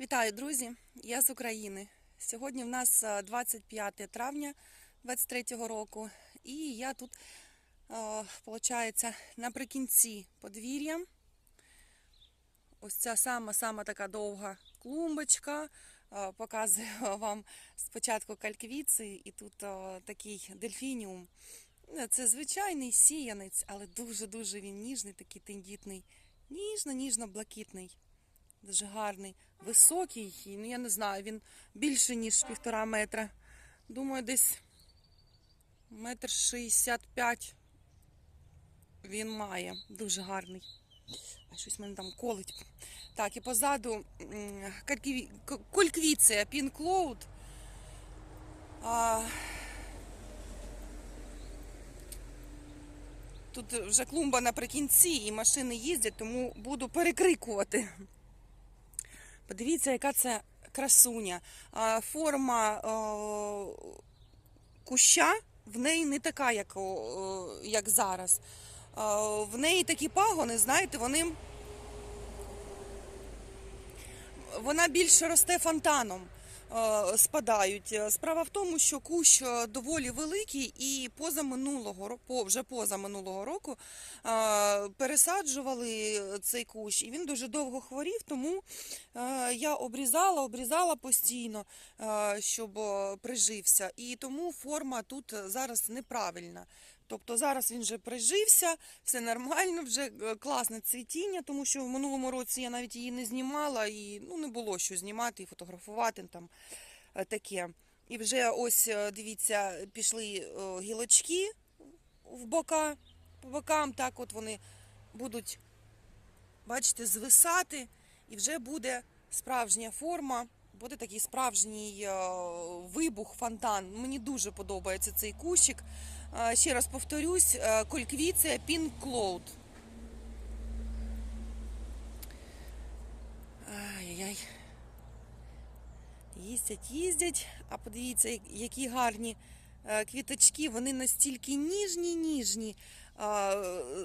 Вітаю, друзі! Я з України. Сьогодні в нас е, 25 травня 23 року, і я тут, виходить, наприкінці подвір'я. Ось ця сама-сама така довга клумбочка. Е, Показую вам спочатку кальквіци, і тут е, такий дельфініум. Е, Це звичайний сіянець, але дуже-дуже він ніжний, такий тендітний, ніжно-ніжно-блакитний. Дуже гарний, високий, ну я не знаю, він більше, ніж півтора метра. Думаю, десь метр шістдесят п'ять він має. Дуже гарний. А щось мене там колить. Так, і позаду м, калькві- к- кольквіція Pink А, Тут вже клумба наприкінці, і машини їздять, тому буду перекрикувати. Подивіться, яка це красуня. Форма куща в неї не така, як, як зараз. В неї такі пагони, знаєте, вони. Вона більше росте фонтаном, спадають. Е, Справа в тому, що кущ е, доволі великий, і поза минулого ро- по- вже поза минулого року е, пересаджували цей кущ, і він дуже довго хворів, тому я обрізала, обрізала постійно, щоб прижився. І тому форма тут зараз неправильна. Тобто зараз він вже прижився, все нормально, вже е, класне цвітіння, тому що в минулому році я навіть її не знімала і ну, не було що знімати і фотографувати там е, таке. І вже ось е, дивіться, пішли гілочки в бока, по бокам, так от вони будуть, бачите, звисати, і вже буде справжня форма. Буде такий справжній вибух, фонтан. Мені дуже подобається цей кущик. Ще раз повторюсь, е, кольквіція Pink Cloud. Ай-яй-яй. Їздять, їздять. А подивіться, які гарні е, квіточки. Вони настільки ніжні, ніжні.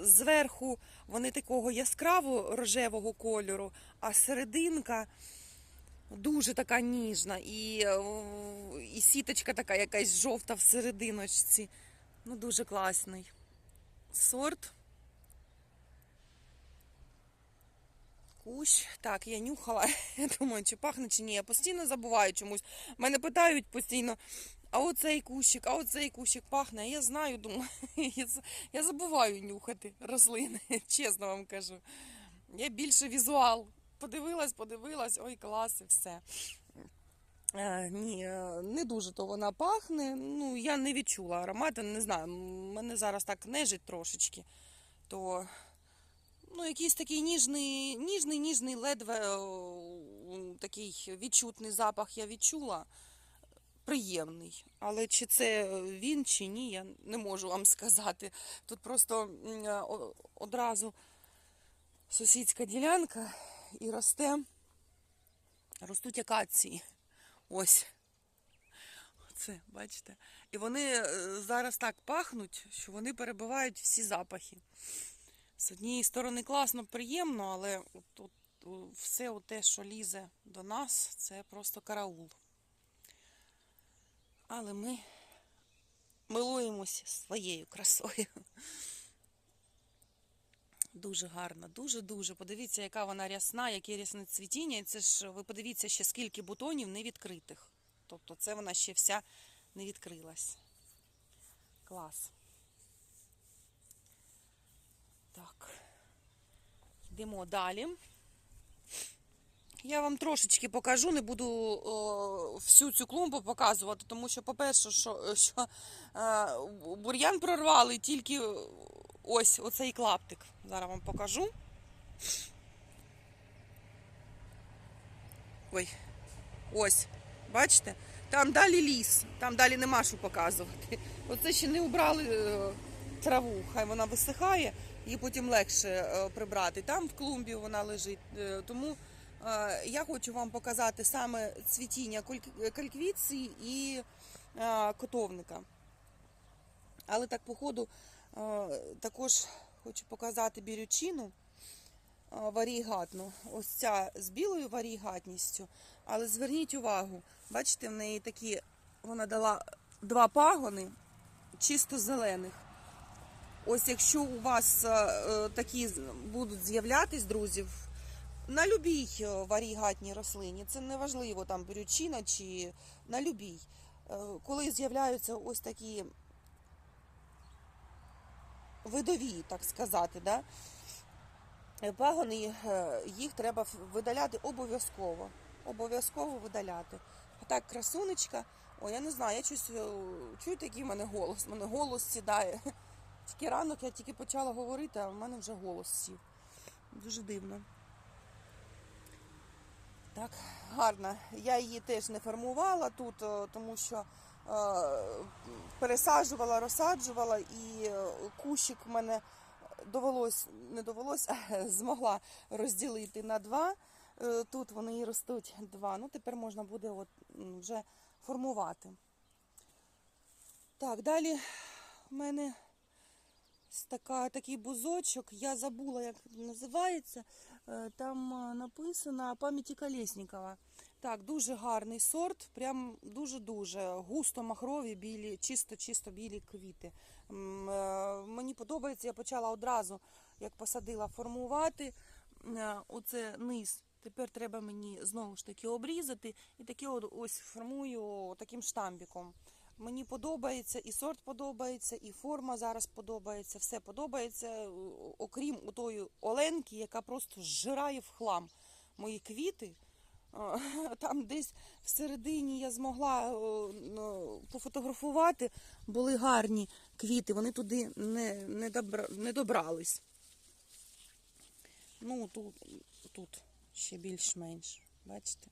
Зверху вони такого яскраво рожевого кольору, а серединка дуже така ніжна. І, е, і сіточка така якась жовта в серединочці. Ну, дуже класний. Сорт. Кущ. Так, я нюхала. Я думаю, чи пахне, чи ні. Я постійно забуваю чомусь. Мене питають постійно, а оцей кущик, а оцей кущик пахне. Я знаю, думаю, я, забуваю нюхати рослини, чесно вам кажу. Я більше візуал. Подивилась, подивилась, ой, клас, і все. Е, ні, е, не дуже то вона пахне. Ну, я не відчула аромату, не знаю. Мене зараз так нежить трошечки. То ну, якийсь такий ніжний, ніжний, ніжний, ледве е, такий відчутний запах я відчула. Приємний. Але чи це він, чи ні, я не можу вам сказати. Тут просто одразу сусідська ділянка і росте, ростуть акації. Ось. Оце, бачите? І вони е, зараз так пахнуть, що вони перебивають всі запахи. З однієї сторони класно, приємно, але от, от, все те, що лізе до нас, це просто караул. Але ми милуємося своєю красою. Дуже гарна, дуже-дуже. Подивіться, яка вона рясна, яке рясне цвітіння. І це ж ви подивіться ще скільки бутонів не відкритих. Тобто це вона ще вся не відкрилась. Клас. Так. Йдемо далі. Я вам трошечки покажу, не буду о, всю цю клумбу показувати, тому що, по-перше, що, що е, бур'ян прорвали тільки ось оцей клаптик. Зараз вам покажу. Ой, ось, бачите? Там далі ліс, там далі нема що показувати. Оце ще не убрали е, траву, хай вона висихає, її потім легше е, прибрати. Там в клумбі вона лежить. Е, Тому я хочу вам показати саме цвітіння каль- кальквіції і котовника. Але так, по ходу, е, також хочу показати бірючину. а, варігатну. Ось ця з білою варігатністю. Але зверніть увагу, бачите, в неї такі, вона дала два пагони чисто зелених. Ось якщо у вас е, е, такі будуть з'являтись, друзі, на любій е, варігатній рослині, це не важливо, там берючина чи на любій. Е, Коли з'являються ось такі видові, так сказати, да? пагони, е, їх треба видаляти обов'язково. Обов'язково видаляти. А так, красунечка, о, я не знаю, я чусь, е, чуєте, який в мене голос? У мене голос сідає. Тільки ранок я тільки почала говорити, а в мене вже голос сів. Дуже дивно. Так, гарно. Я її теж не формувала тут, тому що пересаджувала, розсаджувала, і е, кущик в мене довелось, не довелось, а змогла розділити на два. Е, Тут вони і ростуть два. Ну, тепер можна буде от вже формувати. Так, далі в мене така, такий бузочок. Я забула, як називається. Е, Там е, написано пам'яті Колєснікова. Так, дуже гарний сорт, прям дуже-дуже густо махрові, білі, чисто-чисто білі квіти. Е, Мені подобається, я почала одразу, як посадила, формувати оце низ. Тепер треба мені знову ж таки обрізати і таке ось формую таким штамбіком. Мені подобається, і сорт подобається, і форма зараз подобається, все подобається, е, окрім тої Оленки, яка просто зжирає в хлам мої квіти. Е, Там десь всередині я змогла е, пофотографувати, були гарні квіти, вони туди не, не, добра, не добрались. Ну, тут, тут ще більш-менш, бачите?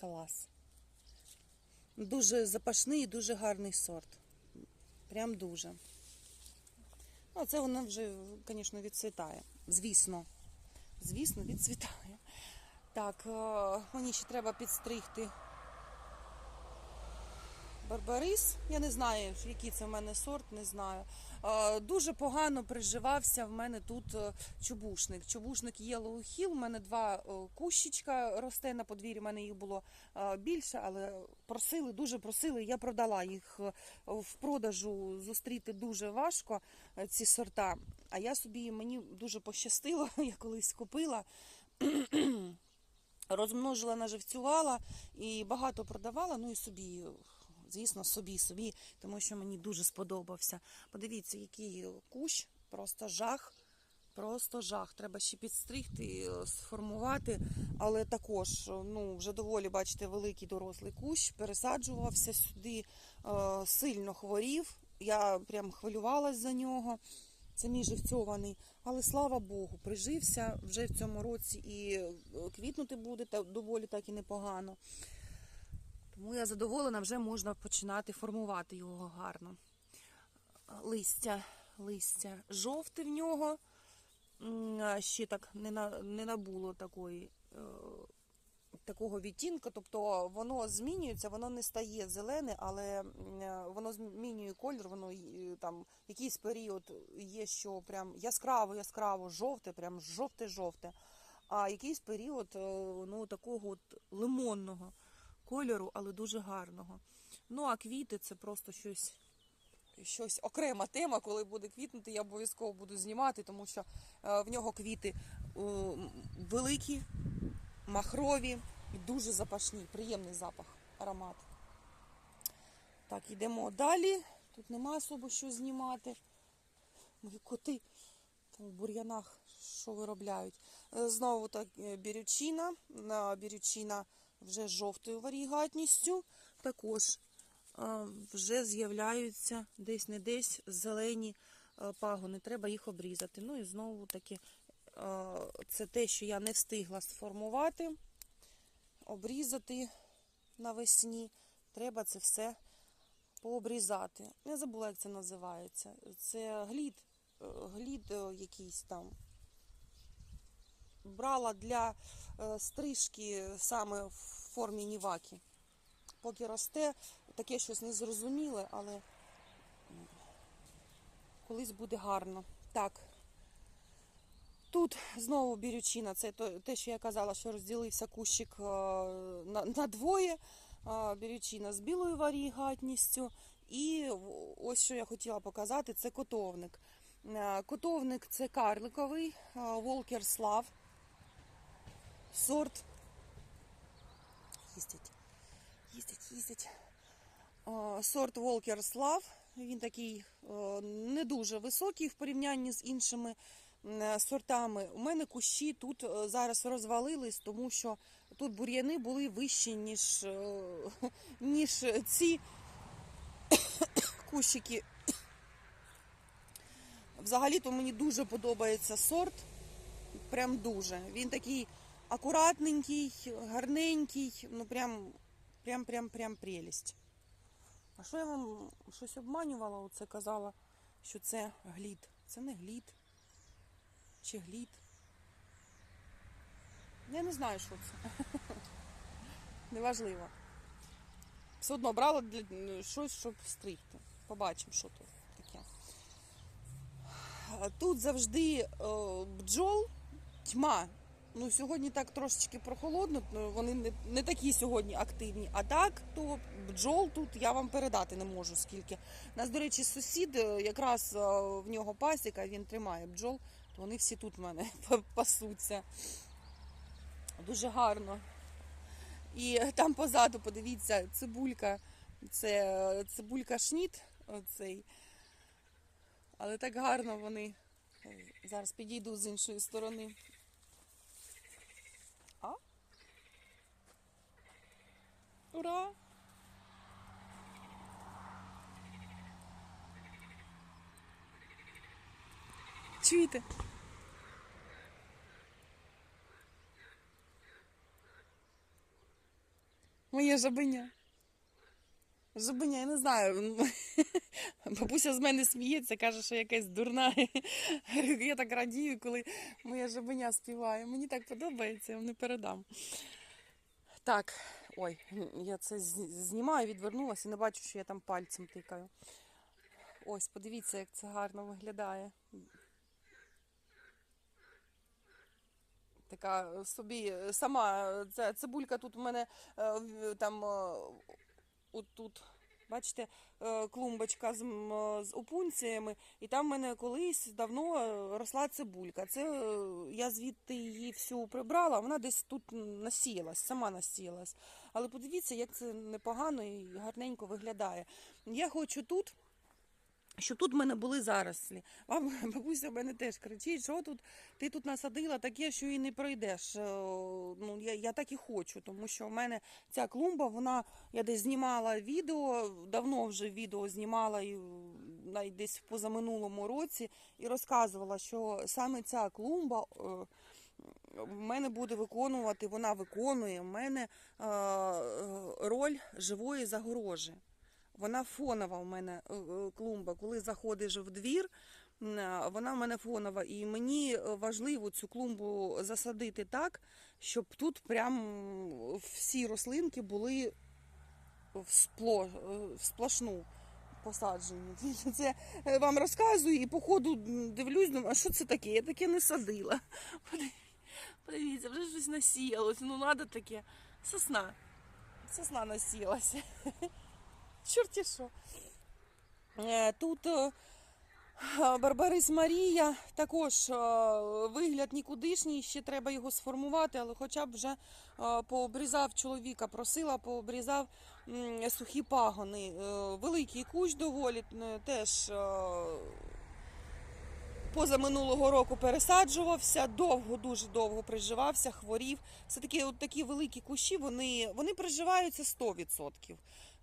Клас. Дуже запашний і дуже гарний сорт. Прям дуже. Ну, це воно вже, звісно, відцвітає. Звісно. Звісно, відцвітає. Так, е, мені ще треба підстригти барбарис. Я не знаю, який це в мене сорт, не знаю. Дуже погано приживався в мене тут е, чубушник. Чубушник Yellow Hill, у мене два е, кущичка росте на подвір'ї, у мене їх було е, більше, але просили, дуже просили, я продала їх в продажу зустріти дуже важко, ці сорта. А я собі, мені дуже пощастило, я колись купила. Розмножила, наживцювала і багато продавала, ну і собі, звісно, собі, собі, тому що мені дуже сподобався. Подивіться, який кущ, просто жах. Просто жах. Треба ще підстригти, сформувати, але також ну, вже доволі, бачите, великий дорослий кущ, пересаджувався сюди, е, сильно хворів. Я прям хвилювалась за нього. Це мій живцьований. Але слава Богу, прижився вже в цьому році і е, квітнути буде доволі так і непогано. Тому я задоволена, вже можна починати формувати його гарно. Листя, листя жовте в нього. Ще так не, на, не набуло такої, е, такого відтінку. Тобто воно змінюється, воно не стає зелене, але е, воно змінює колір, воно там якийсь період є, що прям яскраво, яскраво жовте, прям жовте-жовте. А якийсь період е, ну, такого от лимонного кольору, але дуже гарного. Ну а квіти це просто щось. Щось окрема тема, коли буде квітнути, я обов'язково буду знімати, тому що е, в нього квіти великі, махрові і дуже запашні, приємний запах, аромат. Так, йдемо далі. Тут нема особо що знімати. Мої коти там в бур'янах що виробляють. Е, Знову так е, бірючина. На бірючина вже з жовтою варігатністю. Також вже з'являються десь не десь зелені е, пагони. Треба їх обрізати. Ну і знову таки е, це те, що я не встигла сформувати, обрізати навесні. Треба це все пообрізати. Я забула, як це називається. Це глід, е, глід якийсь там. Брала для е, стрижки саме в формі ніваки. Поки росте, таке щось незрозуміле, але колись буде гарно. Так. Тут знову бірючина, це те, що я казала, що розділився кущик е, на, двоє. Е, Бірючина з білою варігатністю. І ось що я хотіла показати, це котовник. Котовник це карликовий, Волкер Слав. Сорт. Їздять, їздять, їздять. Е, Сорт Волкер Слав. Він такий е, не дуже високий в порівнянні з іншими сортами. У мене кущі тут е, зараз розвалились, тому що тут бур'яни були вищі, ніж, е, ніж ці кущики. Взагалі-то мені дуже подобається сорт. Прям дуже. Він такий акуратненький, гарненький, ну прям, прям, прям, прям прелість. А що я вам щось обманювала? Оце казала, що це глід. Це не глід. Чи глід. Я не знаю, що це. Неважливо. Все одно брала для щось, щоб стригти. Побачимо, що тут таке. Тут завжди е, бджол, тьма. Ну, сьогодні так трошечки прохолодно, ну, вони не, не такі сьогодні активні. А так, то бджол тут я вам передати не можу скільки. У нас, до речі, сусід, е, якраз е, в нього пасіка, він тримає бджол, то вони всі тут в мене пасуться. Дуже гарно. І там позаду, подивіться, цибулька. Це е, цибулька шніт. Оцей. Але так гарно вони. Зараз підійду з іншої сторони. А? Ура! Чуєте? Моє жабеня. Жабеня, я не знаю. Бабуся з мене сміється, каже, що якась дурна. Я так радію, коли моя жабеня співає. Мені так подобається, я вам не передам. Так, ой, я це знімаю, відвернулася і не бачу, що я там пальцем тикаю. Ось, подивіться, як це гарно виглядає. Така собі сама ця цибулька тут у мене е, там е, отут. Бачите, е, клумбочка з, е, з опунціями, і там в мене колись давно е, росла цибулька. Це я звідти її всю прибрала, вона десь тут насіялась, сама насіялась. Але подивіться, як це непогано і гарненько виглядає. Я хочу тут. Щоб тут в мене були зарослі. Вам бабуся в мене теж кричить, що тут ти тут насадила таке, що і не пройдеш. Е, Ну, я, я так і хочу, тому що в мене ця клумба, вона я десь знімала відео, давно вже відео знімала і навіть десь в позаминулому році, і розказувала, що саме ця клумба. е, в мене буде виконувати, вона виконує в мене е, роль живої загорожі. Вона фонова в мене е, е, клумба. Коли заходиш в двір, е, вона в мене фонова. І мені важливо цю клумбу засадити так, щоб тут прям всі рослинки були в, спло, в сплошну посаджені. Це вам розказую і по ходу дивлюсь, думаю, а що це таке? Я таке не садила. Подивіться, вже щось насіялось. Ну, треба таке. Сосна. Сосна насіялася. Чорті що. Е, Тут е, Барбарис Марія також е, вигляд нікудишній, ще треба його сформувати, але хоча б вже е, пообрізав чоловіка, просила, пообрізав сухі пагони. Е, Великий кущ доволі теж е, позаминулого року пересаджувався, довго, дуже довго приживався, хворів. Все таки, от такі великі кущі, вони, вони приживаються 100%.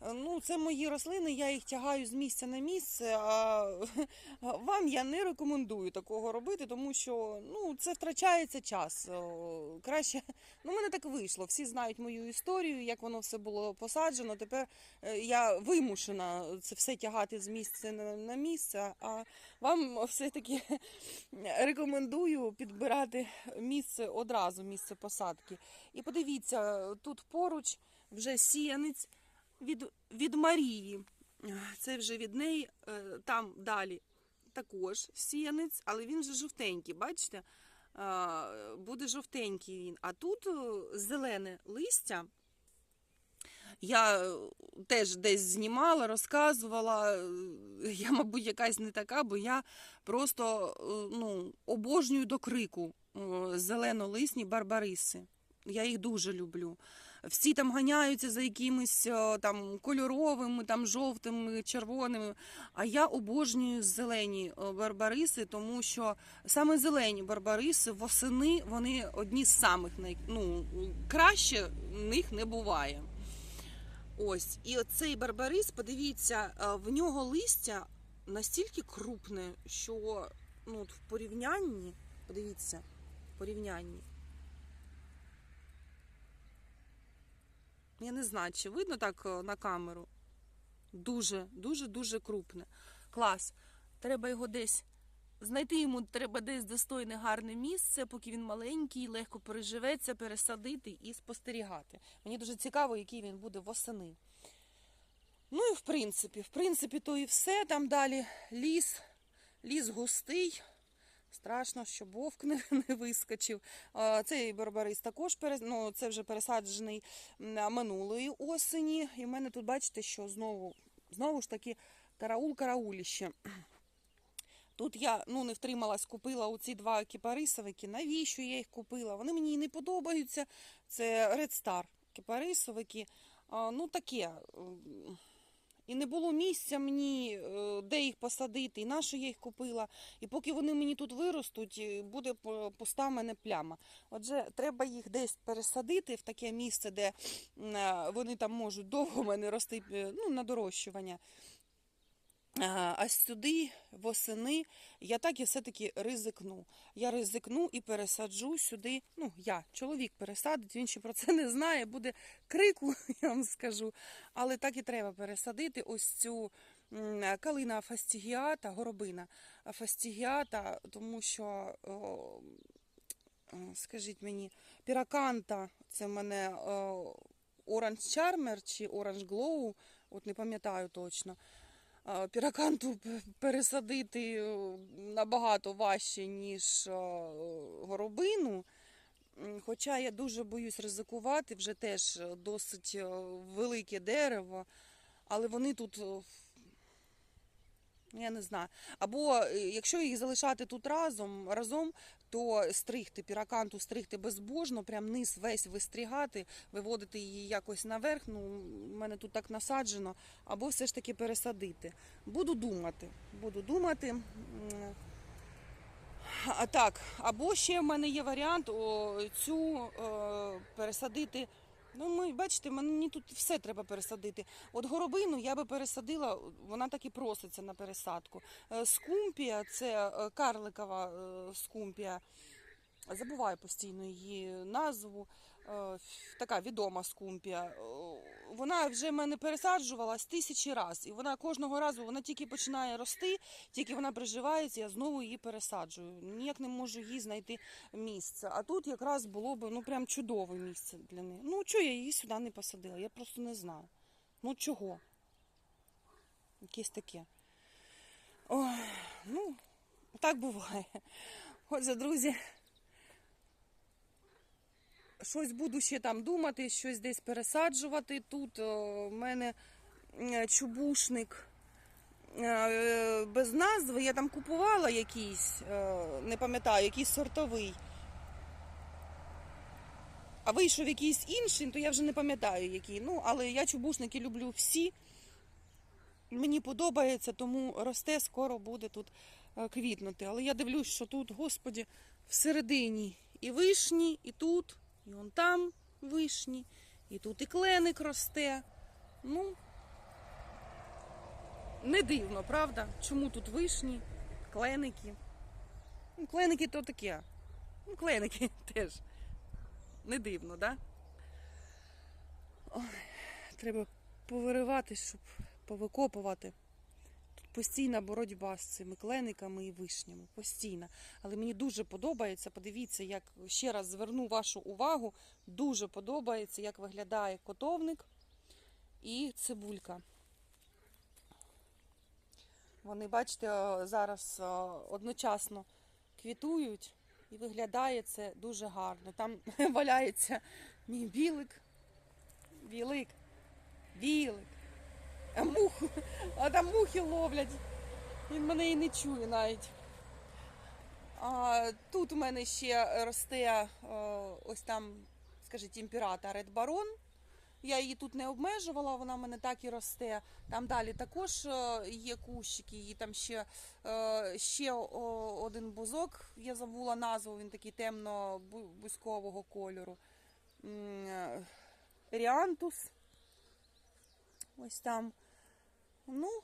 Е, Ну, це мої рослини, я їх тягаю з місця на місце. А вам я не рекомендую такого робити, тому що ну, це втрачається час. Краще, ну, мене так вийшло. Всі знають мою історію, як воно все було посаджено. Тепер е, я вимушена це все тягати з місця на, на місце. А вам все-таки рекомендую підбирати місце одразу, місце посадки. І подивіться, тут поруч вже сіянець від, від Марії. Це вже від неї, е, там далі також сіянець, але він вже жовтенький, бачите? буде жовтенький він. А тут е, зелене листя. Я е, теж десь знімала, розказувала. Я, мабуть, якась не така, бо я просто ну, обожнюю до крику зеленолисні барбариси. Я їх дуже люблю. Всі там ганяються за якимись е, там кольоровими, там жовтими, червоними. А я обожнюю зелені е, барбариси, тому що саме зелені барбариси восени вони одні з самих ну, краще них не буває. Ось, і оцей барбарис, подивіться, е, в нього листя настільки крупне, що ну, от в порівнянні, подивіться, в порівнянні. Я не знаю, чи видно так е, на камеру. Дуже, дуже, дуже крупне. Клас. Треба його десь знайти йому треба десь достойне гарне місце, поки він маленький, легко переживеться, пересадити і спостерігати. Мені дуже цікаво, який він буде восени. Ну і в принципі, в принципі, то і все. Там далі ліс, ліс густий. Страшно, що вовк не, вискочив. Цей барбарис також ну, це вже пересаджений минулої осені. І в мене тут бачите, що знову, знову ж таки караул карауліще. Тут я ну, не втрималась, купила оці два кіпарисовики. Навіщо я їх купила? Вони мені не подобаються. Це Red Star кіпарисовики. Ну таке. І не було місця мені, е, де їх посадити, і на що я їх купила. І поки вони мені тут виростуть, буде пуста в мене пляма. Отже, треба їх десь пересадити в таке місце, де е, вони там можуть довго в мене рости е, ну, на дорощування. А а сюди восени я так і все-таки ризикну. Я ризикну і пересаджу сюди. Ну, я, чоловік пересадить, він ще про це не знає, буде крику, я вам скажу. Але так і треба пересадити ось цю калина фастігіата, горобина фастігіата, тому що, е, скажіть мені, піраканта, це в мене Orange Charmer чи Orange Glow, от не пам'ятаю точно. Піраканту пересадити е, набагато важче, ніж е, горобину. Хоча я дуже боюсь ризикувати, вже теж е, досить велике дерево, але вони тут, я не знаю. Або якщо їх залишати тут разом, разом, то стригти піраканту, стригти безбожно, прям низ весь вистрігати, виводити її якось наверх. Ну, в мене тут так насаджено, або все ж таки пересадити. Буду думати. Буду думати. А так, або ще в мене є варіант о, цю е, пересадити. Ну, ми бачите, мені тут все треба пересадити. От горобину я би пересадила, вона так і проситься на пересадку. Е, Скумпія, це е, карликова е, скумпія. Забуваю постійно її назву. Така відома скумпія. Вона вже в мене пересаджувалась тисячі разів. І вона кожного разу вона тільки починає рости, тільки вона приживається, я знову її пересаджую. Ніяк не можу їй знайти місце. А тут якраз було б ну прям чудове місце для неї. Ну чого я її сюди не посадила? Я просто не знаю. Ну чого? Якесь таке. Ой, ну, так буває. Отже, друзі. Щось буду ще там думати, щось десь пересаджувати. Тут о, в мене е, чубушник е, без назви. Я там купувала якийсь, е, не пам'ятаю, якийсь сортовий. А вийшов якийсь інший, то я вже не пам'ятаю який. Ну, але я чубушники люблю всі. Мені подобається, тому росте, скоро буде тут е, квітнути. Але я дивлюсь, що тут, господі, всередині і вишні, і тут, і он там вишні, і тут і кленик росте. Ну, не дивно, правда? Чому тут вишні, кленики? Ну, кленики то таке. Ну, кленики теж. Не дивно, да? Треба повиривати, щоб повикопувати. Постійна боротьба з цими клениками і вишнями. Постійна. Але мені дуже подобається. Подивіться, як ще раз зверну вашу увагу. Дуже подобається, як виглядає котовник і цибулька. Вони, бачите, зараз одночасно квітують. І виглядає це дуже гарно. Там валяється мій білик. Білик. Білик. А муху. А там мухи ловлять. Він мене і не чує навіть. А, тут у мене ще росте е, ось там, скажіть, імператор Ред Барон. Я її тут не обмежувала, вона в мене так і росте. Там далі також е, є кущики, і там ще, е, ще один бузок, я забула назву, він такий темно-бузькового кольору. Е, Ріантус. Ось там. Ну,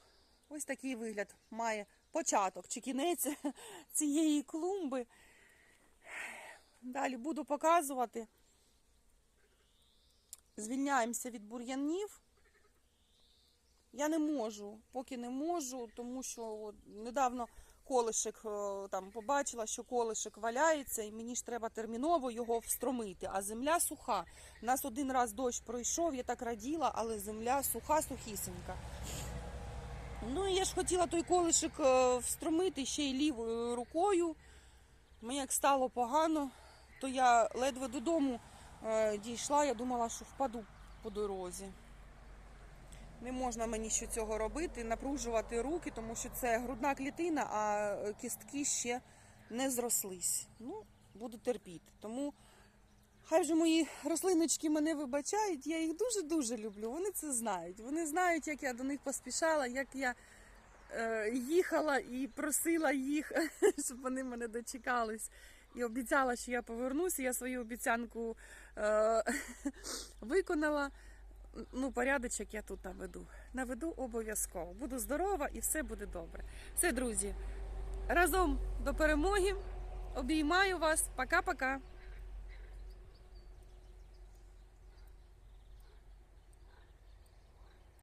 ось такий вигляд має початок чи кінець цієї клумби. Далі буду показувати. Звільняємося від бур'янів. Я не можу, поки не можу, тому що недавно колишик е, там побачила, що колишик валяється, і мені ж треба терміново його встромити. А земля суха. У нас один раз дощ пройшов, я так раділа, але земля суха, сухісенька. Ну я ж хотіла той колишик е, встромити ще й лівою рукою. Мені як стало погано, то я ледве додому е, дійшла, я думала, що впаду по дорозі. Не можна мені ще цього робити, напружувати руки, тому що це грудна клітина, а е, кістки ще не зрослись. Ну, буду терпіти. Тому хай вже мої рослиночки мене вибачають, я їх дуже-дуже люблю. Вони це знають. Вони знають, як я до них поспішала, як я е, їхала і просила їх, щоб вони мене дочекались. І обіцяла, що я повернуся. Я свою обіцянку е, виконала. Ну, порядочок я тут наведу. Наведу обов'язково. Буду здорова і все буде добре. Все, друзі, разом до перемоги. Обіймаю вас. Пока-пока.